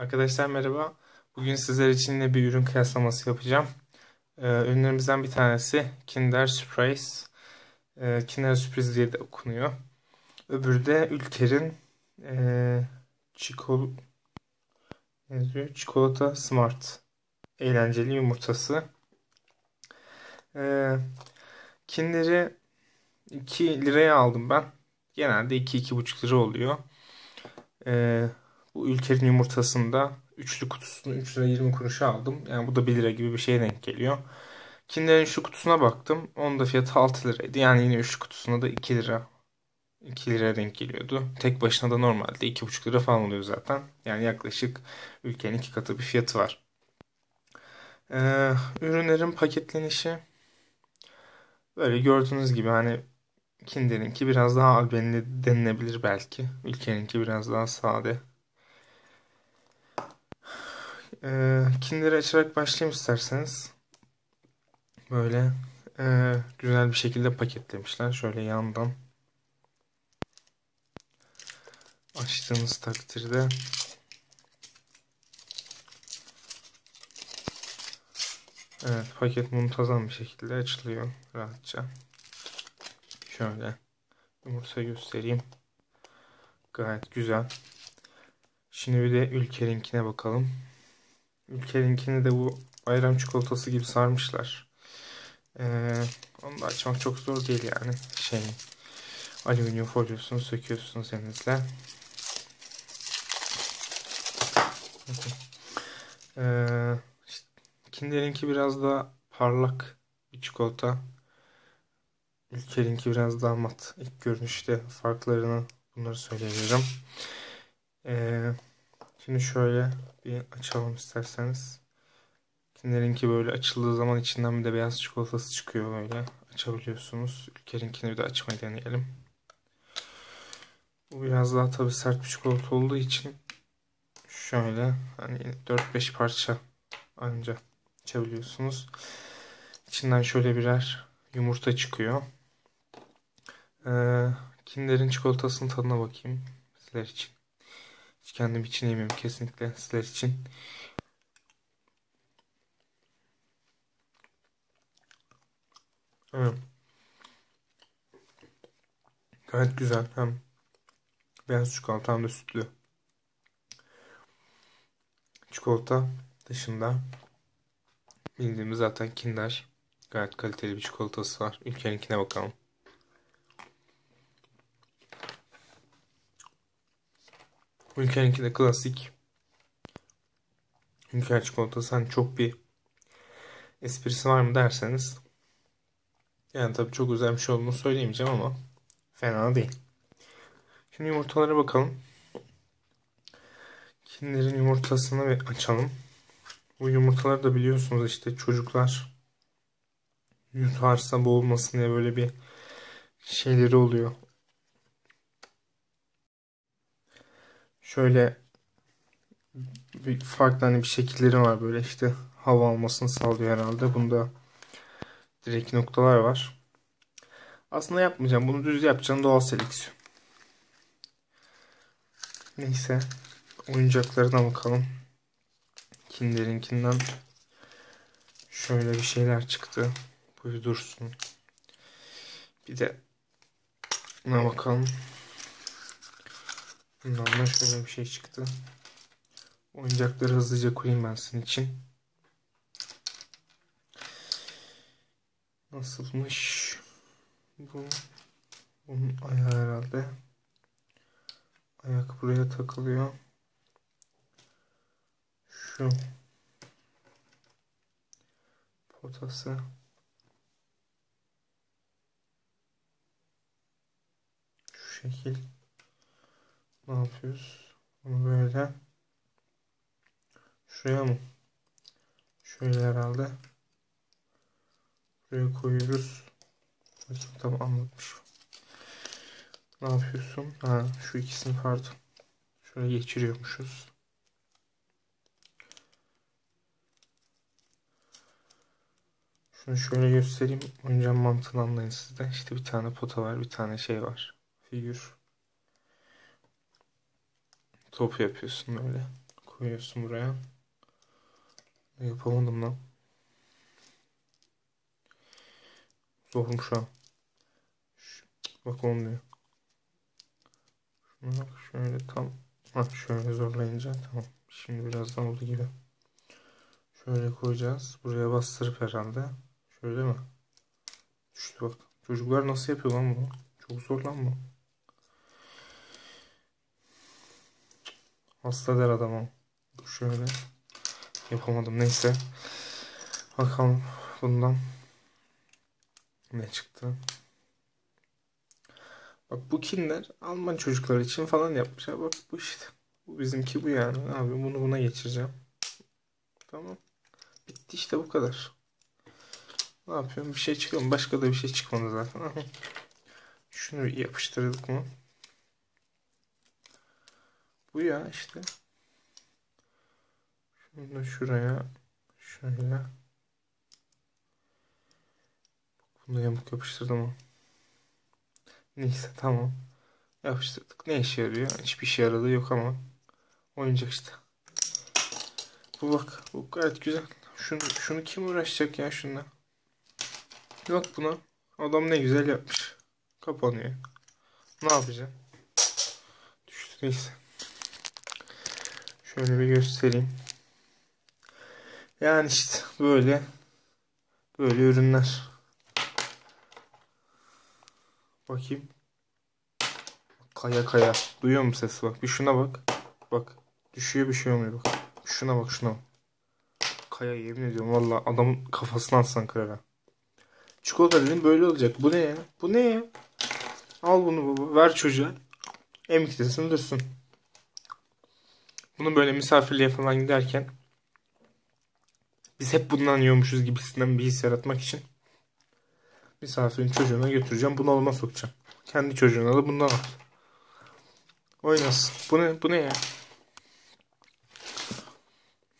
Arkadaşlar merhaba. Bugün sizler için yine bir ürün kıyaslaması yapacağım. Ee, ürünlerimizden bir tanesi Kinder Surprise. Ee, Kinder Surprise diye de okunuyor. Öbürü de Ülker'in e, çikolata smart eğlenceli yumurtası. Ee, Kinder'i 2 liraya aldım ben. Genelde 2-2,5 lira oluyor. Ee, bu ülkenin yumurtasında üçlü kutusunu 3 lira 20 kuruşa aldım. Yani bu da 1 lira gibi bir şeye denk geliyor. Kinder'in şu kutusuna baktım. Onun da fiyatı 6 liraydı. Yani yine üçlü kutusuna da 2 lira 2 liraya denk geliyordu. Tek başına da normalde 2,5 lira falan oluyor zaten. Yani yaklaşık ülkenin iki katı bir fiyatı var. Ee, ürünlerin paketlenişi böyle gördüğünüz gibi hani Kinder'inki biraz daha albenili denilebilir belki. Ülkeninki biraz daha sade. Ee, Kinder'i açarak başlayayım isterseniz. Böyle e, güzel bir şekilde paketlemişler. Şöyle yandan açtığınız takdirde Evet paket muntazam bir şekilde açılıyor rahatça. Şöyle yumurta göstereyim. Gayet güzel. Şimdi bir de Ülker'inkine bakalım. Ülker'inkini de bu bayram çikolatası gibi sarmışlar. Ee, onu da açmak çok zor değil yani. Şey, alüminyum folyosunu söküyorsunuz elinizle. Ee, Kinder'inki biraz daha parlak bir çikolata. Ülker'inki biraz daha mat. İlk görünüşte farklarını bunları söyleyebilirim. Ee, şimdi şöyle bir açalım isterseniz. Kinder'inki böyle açıldığı zaman içinden bir de beyaz çikolatası çıkıyor böyle. Açabiliyorsunuz. Ülker'inkini bir de açmayı deneyelim. Bu biraz daha tabi sert bir çikolata olduğu için şöyle hani 4-5 parça anca açabiliyorsunuz. İçinden şöyle birer yumurta çıkıyor. Ee, Kinder'in çikolatasının tadına bakayım sizler için. Kendim için yemiyorum kesinlikle sizler için. Gayet güzel. Hem beyaz çikolata hem de sütlü. Çikolata dışında bildiğimiz zaten Kinder. Gayet kaliteli bir çikolatası var. Ülkeninkine bakalım. Ülkeninki de klasik. Ülker çikolatası hani çok bir esprisi var mı derseniz yani tabii çok özel bir şey olduğunu söyleyemeyeceğim ama fena değil. Şimdi yumurtalara bakalım. Kinder'in yumurtasını bir açalım. Bu yumurtaları da biliyorsunuz işte çocuklar yutarsa boğulmasın diye böyle bir şeyleri oluyor. Şöyle bir farklı hani bir şekilleri var böyle işte hava almasını sağlıyor herhalde. Bunda direkt noktalar var. Aslında yapmayacağım. Bunu düz yapacağım. Doğal seleksiyon. Neyse. Oyuncaklarına bakalım. Kinder'inkinden şöyle bir şeyler çıktı. Bu dursun. Bir de buna bakalım. Bundan da şöyle bir şey çıktı. Oyuncakları hızlıca koyayım ben sizin için. Nasılmış? Bu bunun ayağı herhalde. Ayak buraya takılıyor. Şu potası. Şu şekil. Ne yapıyoruz? Bunu böyle şuraya mı? Şöyle herhalde. Buraya koyuyoruz. Bakayım tam anlatmış. Ne yapıyorsun? Ha, şu ikisini pardon. Şöyle geçiriyormuşuz. Şunu şöyle göstereyim. Önce mantığını anlayın sizde. İşte bir tane pota var, bir tane şey var. Figür. Top yapıyorsun böyle. koyuyorsun buraya. Yapamadım lan. Zormuş ha. Bak olmuyor. Şuna bak şöyle tam. Ha şöyle zorlayınca tamam. Şimdi birazdan oldu gibi. Şöyle koyacağız. Buraya bastırıp herhalde. Şöyle mi? Düştü bak. Çocuklar nasıl yapıyor lan bunu? Çok zor lan bu. Hasta der adamım. Şöyle. Yapamadım. Neyse. Bakalım bundan ne çıktı. Bak bu Kinder Alman çocuklar için falan yapmışlar. Bak bu işte. Bu bizimki bu yani. Abi bunu buna geçireceğim. Tamam. Bitti işte bu kadar. Ne yapıyorum? Bir şey çıkıyor mu? Başka da bir şey çıkmadı zaten. Şunu yapıştırdık mı? Bu ya işte. Şunu da şuraya şöyle. Bunu da yamuk yapıştırdım ama. Neyse tamam. Yapıştırdık. Ne işe yarıyor? Hiçbir işe yaradığı yok ama. Oyuncak işte. Bu bak. Bu gayet güzel. Şunu, şunu kim uğraşacak ya şununla? Bir bak buna. Adam ne güzel yapmış. Kapanıyor. Ne yapacağım? Düştü neyse. Şöyle bir göstereyim. Yani işte böyle böyle ürünler. Bakayım. Kaya kaya. Duyuyor musun sesi bak. Bir şuna bak. Bak. Düşüyor bir şey olmuyor bak. Şuna bak şuna. Kaya yemin ediyorum valla adamın kafasını atsan kırar ha. Çikolata dedim böyle olacak. Bu ne ya? Bu ne ya? Al bunu baba. Ver çocuğa. Emiklesin dursun. Bunu böyle misafirliğe falan giderken biz hep bundan yiyormuşuz gibisinden bir his yaratmak için misafirin çocuğuna götüreceğim. Bunu olma sokacağım. Kendi çocuğuna da bundan al. Oynasın. Bu ne? Bu ne ya?